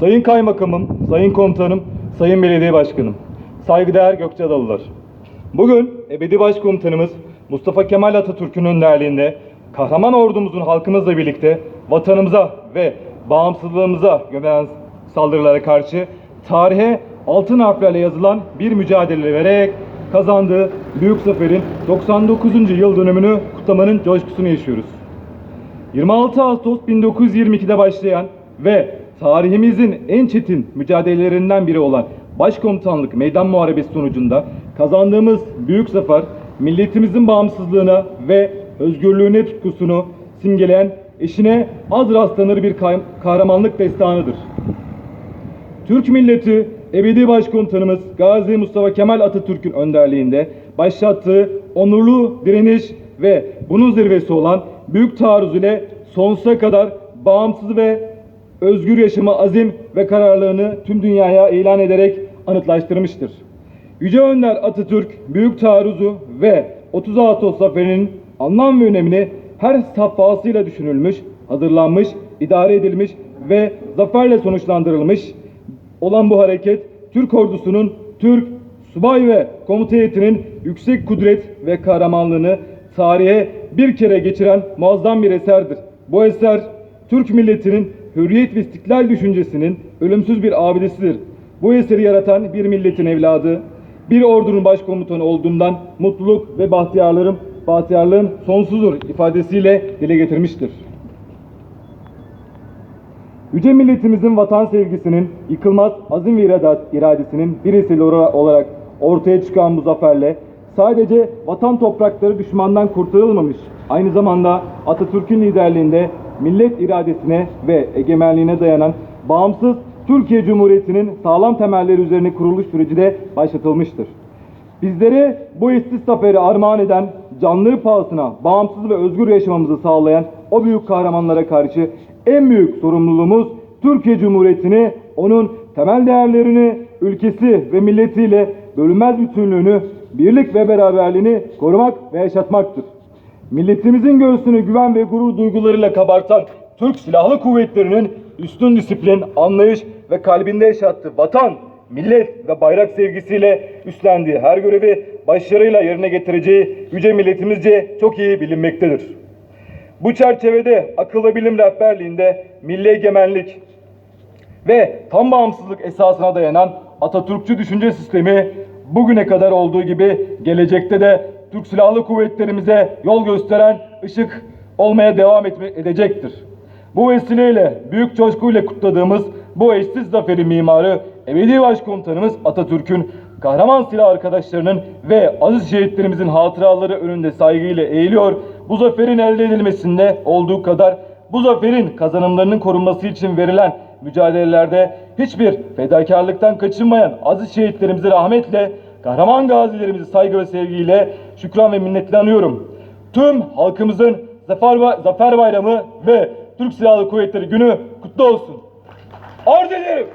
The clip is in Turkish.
Sayın Kaymakamım, Sayın Komutanım, Sayın Belediye Başkanım, saygıdeğer Gökçeadalılar. Bugün ebedi başkomutanımız Mustafa Kemal Atatürk'ün önderliğinde kahraman ordumuzun halkımızla birlikte vatanımıza ve bağımsızlığımıza yönelen saldırılara karşı tarihe altın harflerle yazılan bir mücadele vererek kazandığı büyük zaferin 99. yıl dönümünü kutlamanın coşkusunu yaşıyoruz. 26 Ağustos 1922'de başlayan ve tarihimizin en çetin mücadelelerinden biri olan Başkomutanlık Meydan Muharebesi sonucunda kazandığımız büyük zafer milletimizin bağımsızlığına ve özgürlüğüne tutkusunu simgeleyen eşine az rastlanır bir kahramanlık destanıdır. Türk milleti ebedi başkomutanımız Gazi Mustafa Kemal Atatürk'ün önderliğinde başlattığı onurlu direniş ve bunun zirvesi olan büyük taarruz ile sonsuza kadar bağımsız ve özgür yaşama azim ve kararlılığını tüm dünyaya ilan ederek anıtlaştırmıştır. Yüce Önder Atatürk büyük taarruzu ve 30 Ağustos zaferinin anlam ve önemini her safhasıyla düşünülmüş, hazırlanmış, idare edilmiş ve zaferle sonuçlandırılmış olan bu hareket Türk ordusunun Türk subay ve komuta heyetinin yüksek kudret ve kahramanlığını tarihe bir kere geçiren muazzam bir eserdir. Bu eser Türk milletinin hürriyet ve istiklal düşüncesinin ölümsüz bir abidesidir. Bu eseri yaratan bir milletin evladı, bir ordunun başkomutanı olduğumdan mutluluk ve bahtiyarlığım, bahtiyarlığım sonsuzdur ifadesiyle dile getirmiştir. Yüce milletimizin vatan sevgisinin yıkılmaz azim ve iradesinin bir eseri olarak ortaya çıkan bu zaferle sadece vatan toprakları düşmandan kurtarılmamış, aynı zamanda Atatürk'ün liderliğinde millet iradesine ve egemenliğine dayanan bağımsız Türkiye Cumhuriyeti'nin sağlam temelleri üzerine kuruluş süreci de başlatılmıştır. Bizlere bu eşsiz zaferi armağan eden, canları pahasına bağımsız ve özgür yaşamamızı sağlayan o büyük kahramanlara karşı en büyük sorumluluğumuz Türkiye Cumhuriyeti'ni, onun temel değerlerini, ülkesi ve milletiyle bölünmez bütünlüğünü, birlik ve beraberliğini korumak ve yaşatmaktır. Milletimizin göğsünü güven ve gurur duygularıyla kabartan Türk Silahlı Kuvvetleri'nin üstün disiplin, anlayış ve kalbinde yaşattığı vatan, millet ve bayrak sevgisiyle üstlendiği her görevi başarıyla yerine getireceği yüce milletimizce çok iyi bilinmektedir. Bu çerçevede akıl ve bilim rehberliğinde milli egemenlik ve tam bağımsızlık esasına dayanan Atatürkçü düşünce sistemi bugüne kadar olduğu gibi gelecekte de Türk Silahlı Kuvvetlerimize yol gösteren ışık olmaya devam etme, edecektir. Bu vesileyle büyük coşkuyla kutladığımız bu eşsiz zaferin mimarı ebedi başkomutanımız Atatürk'ün kahraman silah arkadaşlarının ve aziz şehitlerimizin hatıraları önünde saygıyla eğiliyor. Bu zaferin elde edilmesinde olduğu kadar bu zaferin kazanımlarının korunması için verilen mücadelelerde hiçbir fedakarlıktan kaçınmayan aziz şehitlerimizi rahmetle, kahraman gazilerimizi saygı ve sevgiyle şükran ve minnetle anıyorum. Tüm halkımızın zafer, zafer bayramı ve Türk Silahlı Kuvvetleri günü kutlu olsun. Arz ederim.